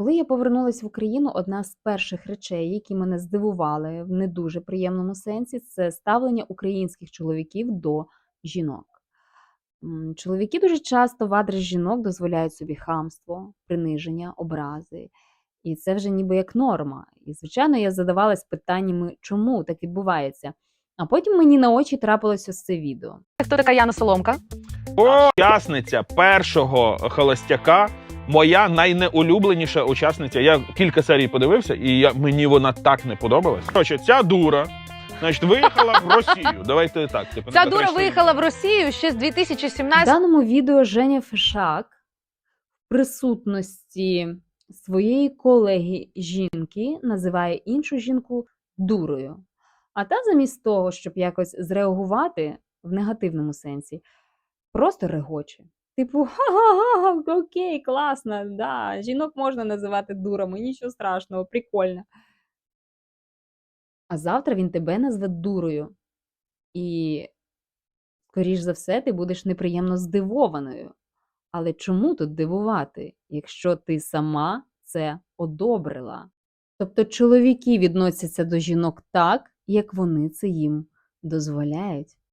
Коли я повернулася в Україну, одна з перших речей, які мене здивували в не дуже приємному сенсі, це ставлення українських чоловіків до жінок. Чоловіки дуже часто в адрес жінок дозволяють собі хамство, приниження, образи. І це вже ніби як норма. І, звичайно, я задавалась питаннями, чому так відбувається. А потім мені на очі трапилось ось це відео. Хто така Яна Соломка? Учасниця першого холостяка. Моя найнеулюбленіша учасниця. Я кілька серій подивився, і я, мені вона так не подобалась. Коротше, ця дура, значить, виїхала в Росію. Давайте так. Типу, Ця дура виїхала в Росію ще з В 2017 даному відео Женя Фешак в присутності своєї колеги жінки називає іншу жінку дурою. А та замість того, щоб якось зреагувати в негативному сенсі, просто регоче. Типу, ха-ха-ха, окей, класно, да, жінок можна називати дурами, нічого страшного, прикольно. А завтра він тебе назве дурою. І, скоріш за все, ти будеш неприємно здивованою. Але чому тут дивувати, якщо ти сама це одобрила? Тобто чоловіки відносяться до жінок так, як вони це їм дозволяють.